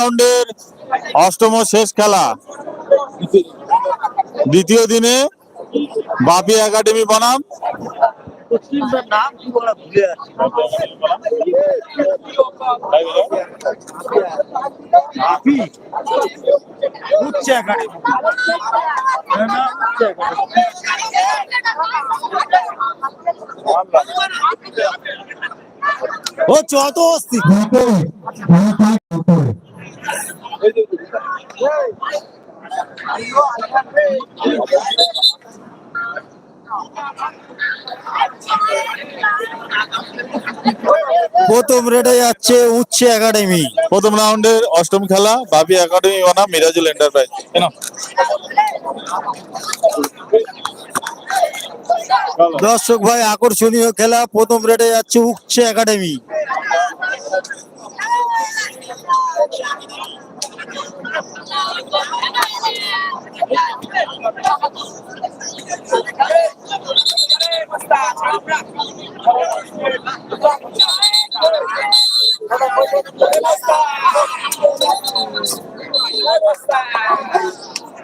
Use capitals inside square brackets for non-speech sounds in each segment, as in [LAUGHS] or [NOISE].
রাউন্ডের অষ্টম শেষ খেলা। দ্বিতীয় দিনে বাপি একাডেমি বনাম। ও চত অস্থির প্রথম রেটে যাচ্ছে উচ্চ একাডেমি। প্রথম রাউন্ডের অষ্টম খেলা, বাপি একাডেমি বনাম মিরাজুল এন্টারপ্রাইজ কেন? দর্শক ভাই, আকর্ষণীয় খেলা, প্রথম রেটে যাচ্ছে উচ্চ একাডেমি। Let's go.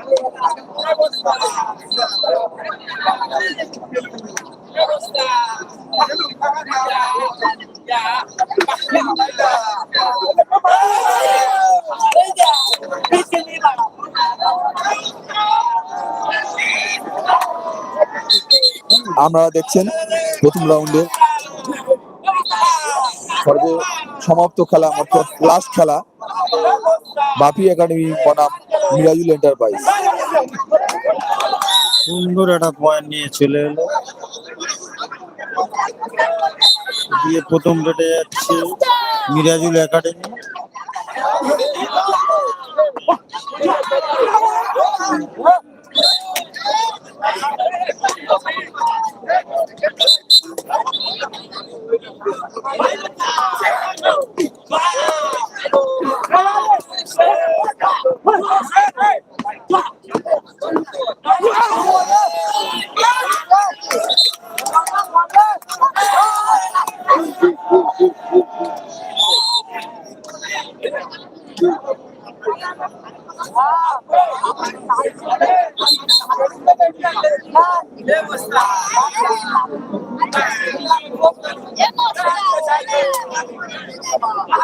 আপনারা দেখছেন প্রথম রাউন্ডে সর্বে সমাপ্ত খেলা, অর্থাৎ লাস্ট খেলা বাপি একাডেমি বনাম মিরাজুল এন্টারপ্রাইজ সুন্দর একটা পয়েন্ট নিয়ে চলে এলো। দিয়ে প্রথম রেটে যাচ্ছে মিরাজুল একাডেমি। খেলা Oh.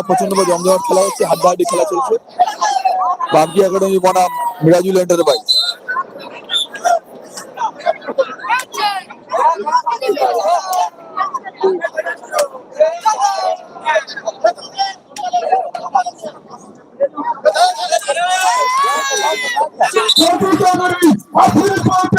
খেলা প্রচণ্ড জম জমাট খেলা হচ্ছে, হাড্ডাহাড্ডি খেলা চলছে বাবজি একাডেমি বনাম মিরাজুল এন্টারপ্রাইজ Thank.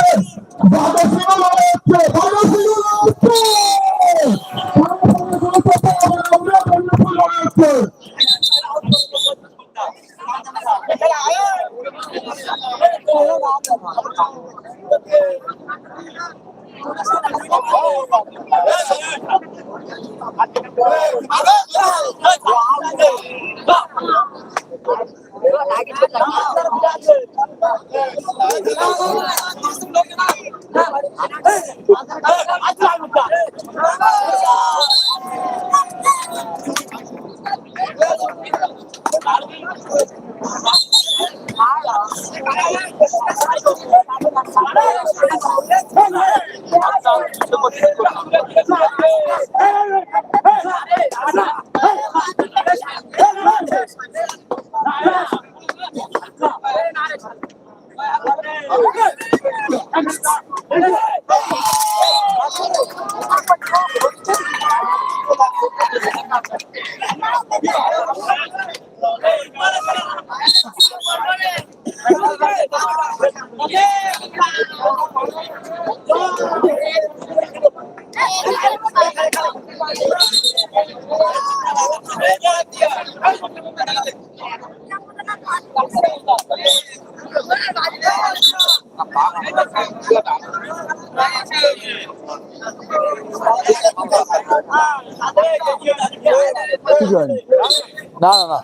না না না।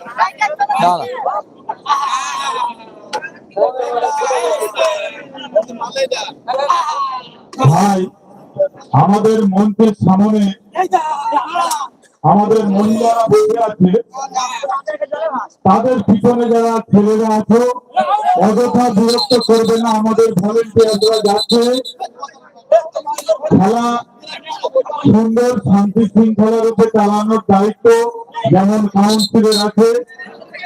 না ভাই, আমাদের মঞ্চের সামনে আমাদের মহিলারা বসে আছে। তাদের পিছনে যারা ছেলেরা আছে, অযথা বিরক্ত করবে না আমাদের ভলেন্টিয়াররা যাচ্ছে। খেলা সুন্দর শান্তি শৃঙ্খলা রূপে চালানোর দায়িত্ব যেমন কাউন্সিলের আছে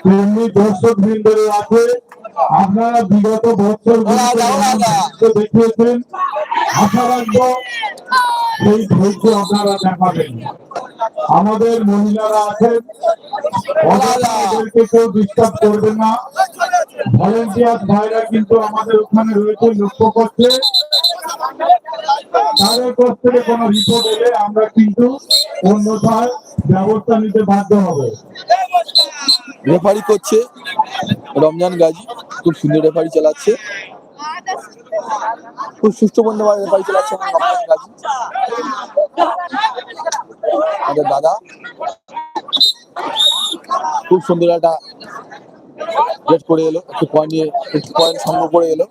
তেমনি দর্শক বৃন্দরও আছে। আপনারা বিগত বছর দেখিয়েছেন। আশা রাখব সেই ধৈর্য আপনারা দেখাবেন। আমাদের মহিলারা আছেন। কেউ ডিস্টার্ব করবে না। ভলেন্টিয়ার ভাইরা কিন্তু আমাদের ওখানে রয়েছে লক্ষ্য করছে। তাদের কাছ থেকে কোনো রিপোর্ট এলে আমরা কিন্তু অন্যথায় ব্যবস্থা নিতে বাধ্য হবে। রেফারি করছে রমজান গাজী। খুব সুন্দর রেফারি চালাচ্ছে। খুব সুস্থ সুষ্ঠুবন্ধভাবে রেফারি চালাচ্ছে আমাদের দাদা। খুব সুন্দর একটা রেড করে এলো, একটু পয়েন্ট নিয়ে, একটু পয়েন্ট সংগ্রহ করে এলো।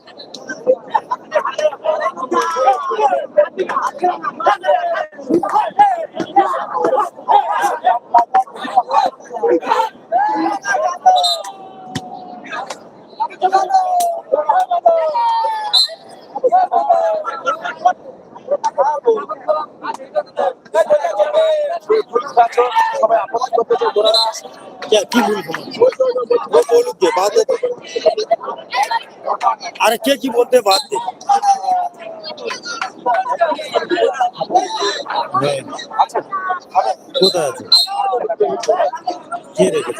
আরে কে কি বলতে বাদ হ্যাঁ। কোথায় আছে? কে রেখেছে?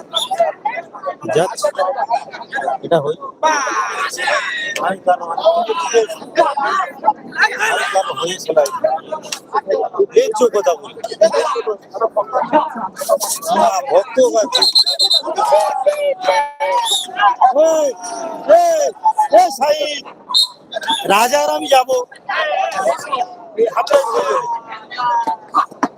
যাচ্ছে। এটা হই আমি কেন আমি কেন হয়েছিল দেখছ কথা বলি ভক্ত ওই, এই, এই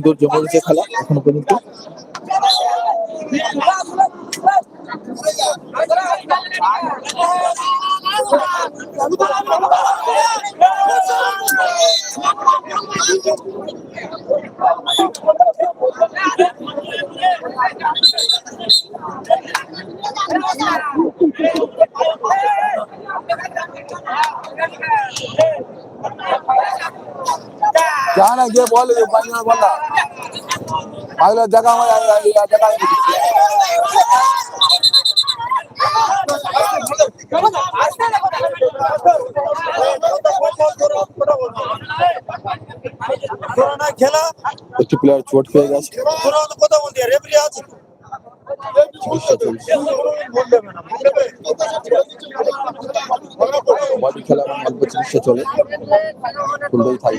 সুন্দর জমে উঠেছে খেলা এখনও পর্যন্ত। জানা গিয়ে বলে যে পাঁচ জন বলা জায়গা আমার জায়গা খেলা একটি প্লেয়ার চোট পেয়ে গেছে। কথা আছে খেলা চিকিৎসা চলে। খুলতেই থাকে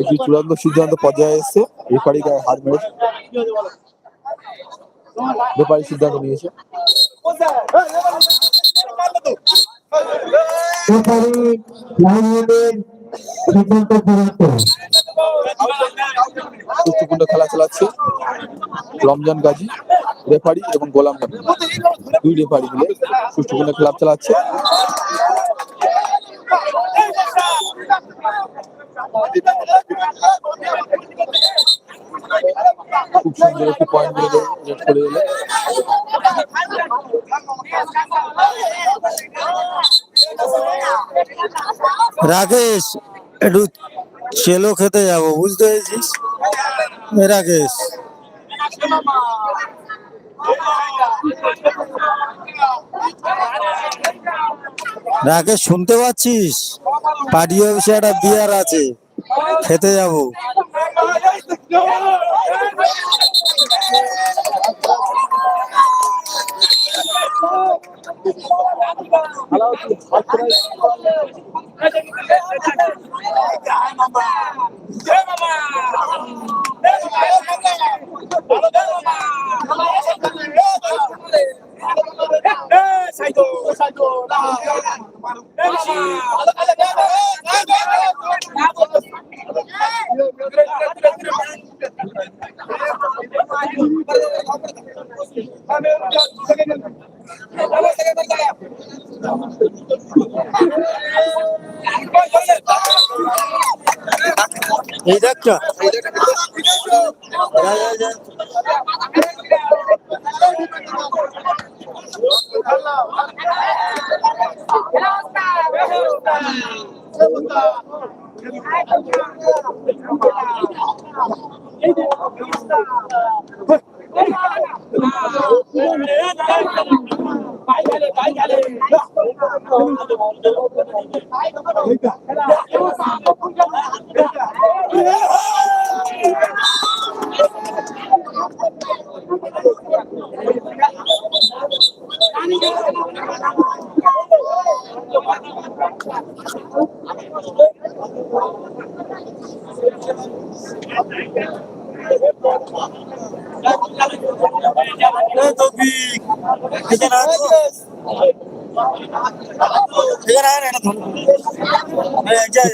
একটি চূড়ান্ত সিদ্ধান্ত পর্যায়ে এসছে। রেফারি গায়ে হাত মেরেছে রেফারি সিদ্ধান্ত নিয়েছে। রেফারি গুরুত্বপূর্ণ খেলা চালাচ্ছে রমজান গাজী রেফারি এবং গোলাম দুই রেফারি মিলে সুষ্ঠুপূর্ণ খেলা চালাচ্ছে। খুব সুন্দর একটি পয়েন্ট রেড করে রাকেশ, একটু চেলো খেতে যাব, বুঝতে পেরেছিস? রাকেশ। রাকেশ, শুনতে পাচ্ছিস? পার্টি অফিসে একটা বিয়ার আছে। খেতে যাব এই দেখটা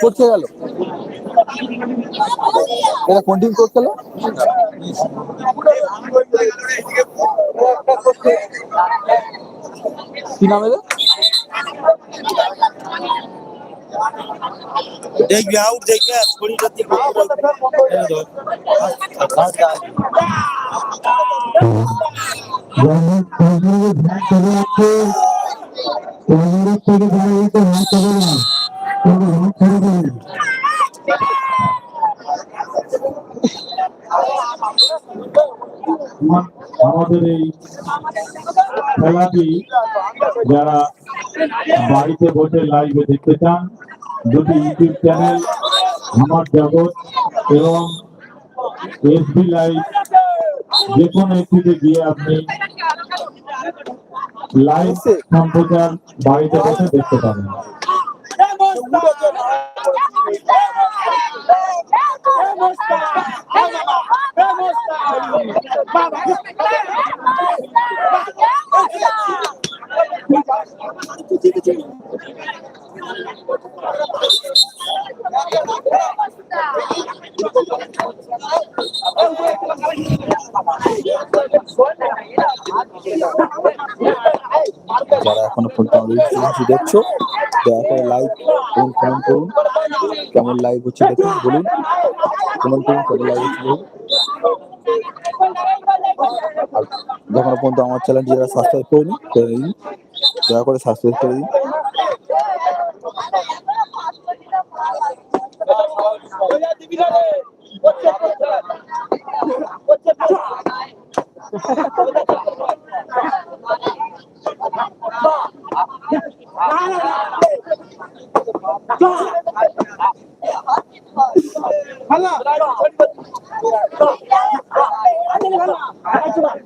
করতে গেল? এরা কোন টিম করতে গেল? কি নাম এদের? দেখবি আউট দেখবি শরীরটা দিয়ে থেকে হাত আমাদের এই খেলাটি যারা বাড়িতে বসে লাইভে দেখতে চান দুটি ইউটিউব চ্যানেল আমার জগৎ এবং এসবি লাইভ যে কোনো একটিতে গিয়ে আপনি লাইভ সম্প্রচার বাড়িতে বসে দেখতে পাবেন। যারা এখনও পর্যন্ত আমাদের দেখছ দয়া করে লাইক এবং কমেন্ট করুন। কেমন লাইভ হচ্ছে দেখুন বলুন। কমেন্ট করুন কেমন লাইভ হচ্ছে বলুন আর যখন পর্যন্ত আমার চ্যানেলটি যারা সাবস্ক্রাইব করেনি করে নিন। দয়া করে সাবস্ক্রাইব করে দিন। [LAUGHS] 来了。来了。来了。来了。来了。来了。来了。来了。来了。来了。来了。了。了。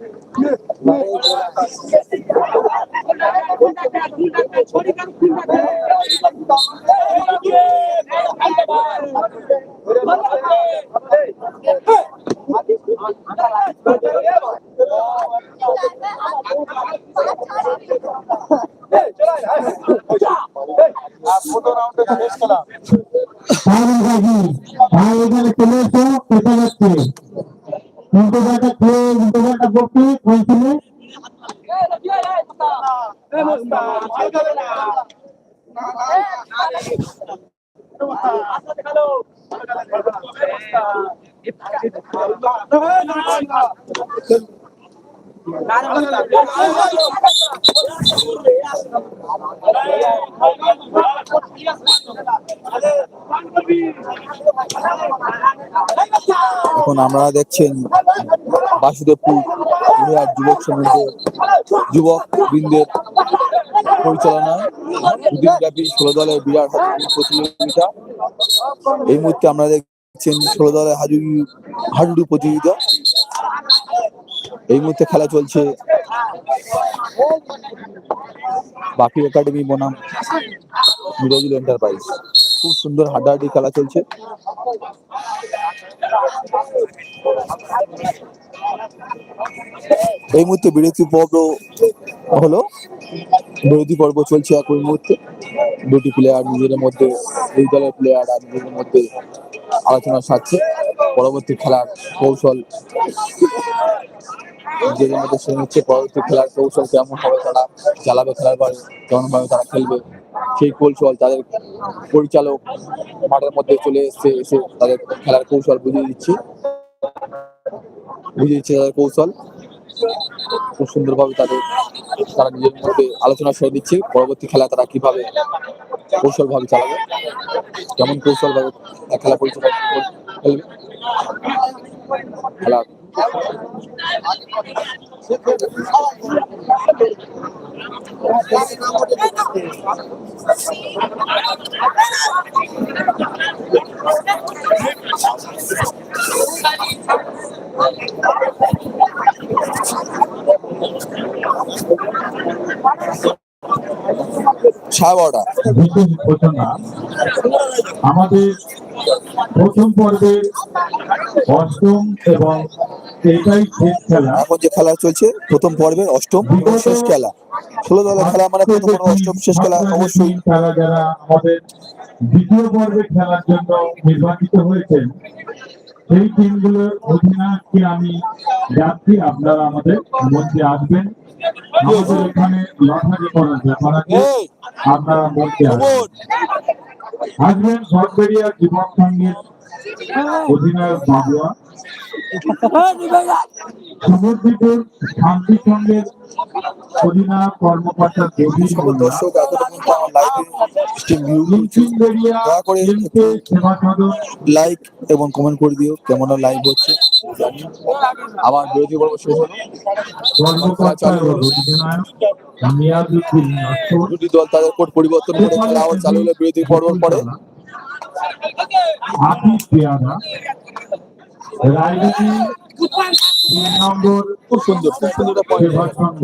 এখন আমরা দেখছেন বাসুদেবপুর যুবক সমিতির যুবক বৃন্দের পরিচালনায় দুদিনব্যাপী ষোলো দলের বিরাট প্রতিযোগিতা। এই মুহূর্তে আমরা দেখছেন ষোলো দলের হাডুডু হাডুডু প্রতিযোগিতা। এই মুহূর্তে খেলা চলছে বাকি একাডেমি বনাম, মিরাজুল এন্টারপ্রাইজ। খুব সুন্দর হাড্ডাহাড্ডি খেলা চলছে। এই মুহূর্তে বিরতি পর্ব হলো। বিরতি পর্ব চলছে এক মুহূর্তে। দুটি প্লেয়ার নিজেদের মধ্যে, দুই দলের প্লেয়ার আর নিজেদের মধ্যে আলোচনা সারছে। পরবর্তী খেলার কৌশল নিজেদের মধ্যে সে নিচ্ছে। পরবর্তী খেলার কৌশল কেমন হবে তারা চালাবে খেলার পরে কেমন ভাবে তারা খেলবে? সেই কৌশল তাদের পরিচালক মাঠের মধ্যে চলে এসছে, এসে তাদের খেলার কৌশল বুঝিয়ে দিচ্ছে। বুঝিয়ে দিচ্ছে তাদের কৌশল। খুব সুন্দরভাবে তাদের, তারা নিজের মধ্যে আলোচনা সেরে দিচ্ছে, পরবর্তী খেলা তারা কীভাবে কৌশল ভাবে চালাবে, কেমন কৌশল ভাবে খেলা পরিচালনা খেলা আমাদের প্রথম পর্বের অষ্টম এবং এখন যে খেলা চলছে। প্রথম পর্বের অষ্টম শেষ খেলা। ষোলো দলের খেলা মানে প্রথম অষ্টম শেষ খেলা অবশ্যই। খেলা যারা আমাদের দ্বিতীয় পর্বে খেলার জন্য নির্বাচিত হয়েছেন সেই টিমগুলোর অধিনায়ককে আমি ডাকছি। আপনারা আমাদের মধ্যে আসবেন। আমাদের এখানে লটারি করার ব্যাপার আছে আপনারা মধ্যে আসবেন। আসবেন সরবেরিয়া যুবক সংঘের অধিনায়ক বাবুয়া শান্তি সংঘের অধিনায়ক কর্মকর্তা দেবী দর্শক সদন লাইক এবং কমেন্ট করে দিও কেমন লাইভ হচ্ছে। জানি আমার বিরোধী পর্ব নস্কর দুটি দল তাদের কোড পরিবর্তন করে আবার চালু হলো বিরতি পর্বের পরে। আফিস পেয়াদা রায়গঞ্জ তিন নম্বর খুব সুন্দর খুব সুন্দর। সেবা সংঘ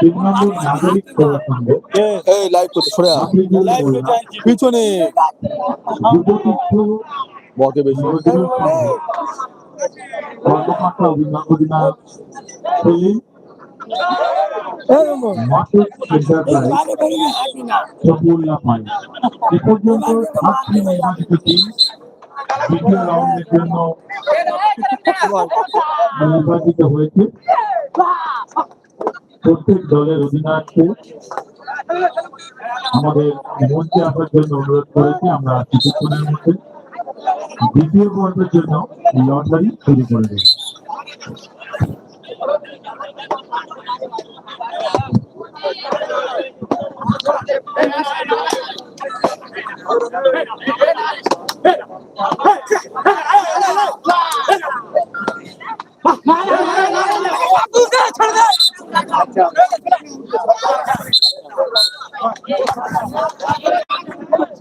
তিন নম্বর নাগরিক সেবা সংঘ এই লাইভ করতে সরে আয়। আফিজুল মোল্লা পিছনে। যুবতীর্থ বকে বেশি। কর্মকর্তা অধিনায়ক অধিনায়ক এ পর্যন্ত রাউন্ডের জন্য নির্বাচিত হয়েছে প্রত্যেক দলের অধিনায়ককে আমাদের মঞ্চে আসার জন্য অনুরোধ করেছি আমরা কিছুক্ষণের মধ্যে দ্বিতীয় পর্বের জন্য লটারি শুরু করে দেব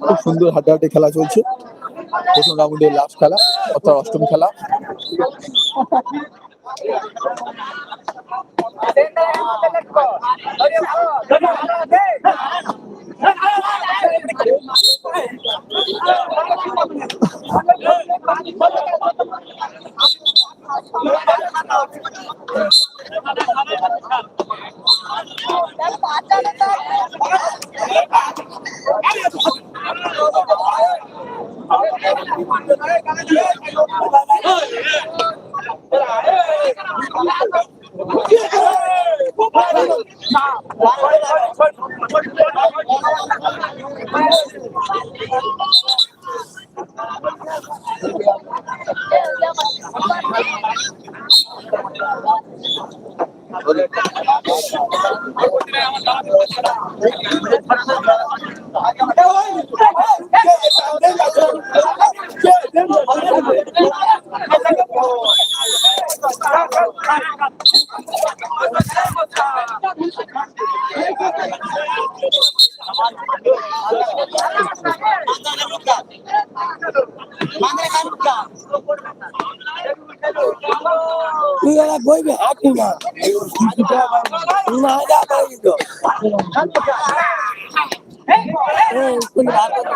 খুব সুন্দর হাড্ডাহাড্ডি খেলা চলছে। প্রথম রাউন্ডের লাস্ট খেলা অর্থাৎ অষ্টম খেলা। ハハハハ! তুই এরা বইবে হাঁটি না না যা পারি তো এই, কোন রাতে তো।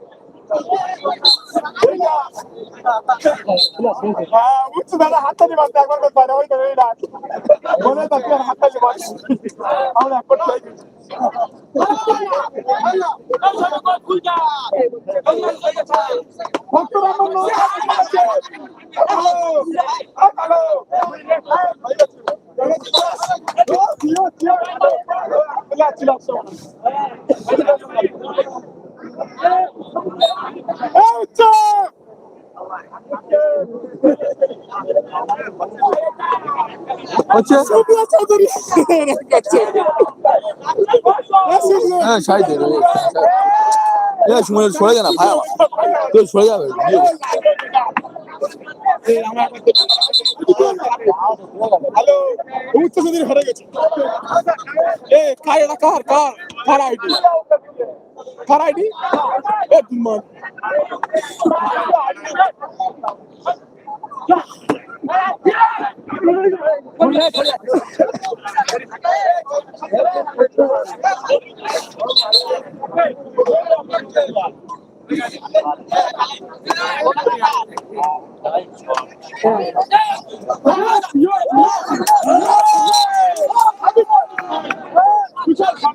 বুঝছ দাদা হাততালি মারতে একবার করে আমরা করতে ভক্তরা আছে হ্যালো হ্যালো জিও জিও চিল্লা চিল্লা এই চুপ হচ্ছে হ্যাঁ সরে যা না ভাই তুই সরে যাবে হ্যালো উচ্চ সুধীর হেরে গেছে এ কার এটা কার? কার? কার আইডি? কার আইডি? এ দুমান Yeah.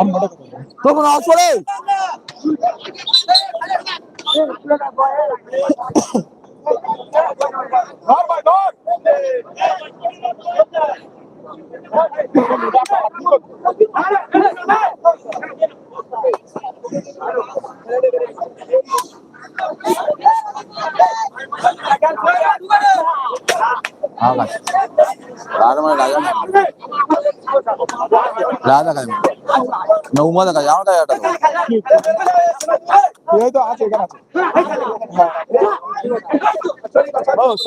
লড়াই হচ্ছে বাঘে লড়াই বলবো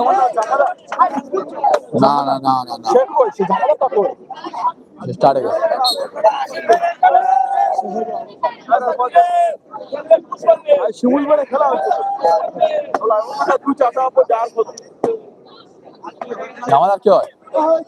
না আমরা কিছু বলি তোমার হচ্ছে Thank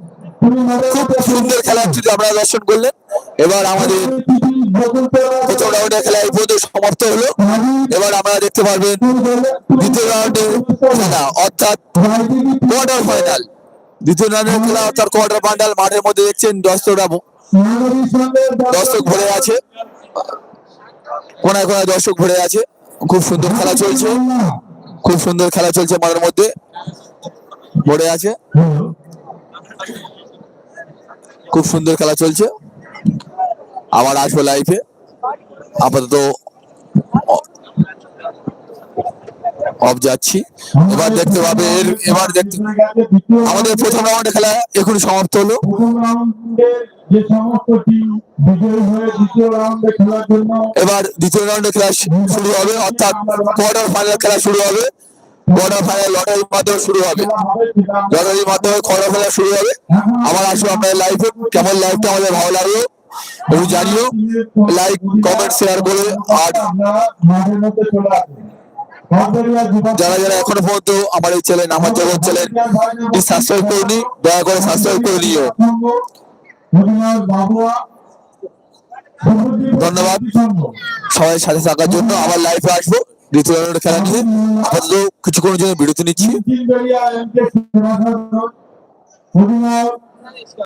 খেলা হচ্ছে আপনারা দর্শন করলেন এবার আমাদের প্রথম রাউন্ডের সমাপ্ত হলো এবার দেখতে পারবেন দ্বিতীয় অর্থাৎ কোয়ার্টার দ্বিতীয় খেলা অর্থাৎ কোয়ার্টার মাঠের মধ্যে দেখছেন দর্শকরা দর্শক ভরে আছে কোনায় কোনায় দর্শক ভরে আছে খুব সুন্দর খেলা চলছে খুব সুন্দর খেলা চলছে মাঠের মধ্যে ভরে আছে খুব সুন্দর খেলা চলছে। আবার আসবে লাইফে আপাতত অফ যাচ্ছি। এবার দেখতে পাবে এবার দেখতে, আমাদের প্রথম রাউন্ডে খেলা এখন সমাপ্ত হলো। এবার দ্বিতীয় রাউন্ডে খেলা শুরু হবে, অর্থাৎ কোয়ার্টার ফাইনাল খেলা শুরু হবে। কোয়ার্টার লটারির মাধ্যমে শুরু হবে। আমরা লটারির মাধ্যমে কোয়ার্টার ফাইনাল শুরু হবে। আবার আসব আপনাদের লাইভে কেমন লাইভটা আমাদের ভালো লাগল। এবং জানিও। লাইক কমেন্ট শেয়ার করে আর আমরা যারা যারা এখনও পর্যন্ত আমার এই চ্যানেল আমার জগৎ চ্যানেল সাবস্ক্রাইব করে নি দয়া করে সাবস্ক্রাইব করে নিও। ধন্যবাদ। সবাই সাথে থাকার জন্য আবার লাইভে আসব। দ্বিতীয় রাউন্ডের খেলা নিয়ে আপাতত কিছুক্ষণের জন্য বিরতি নিচ্ছি।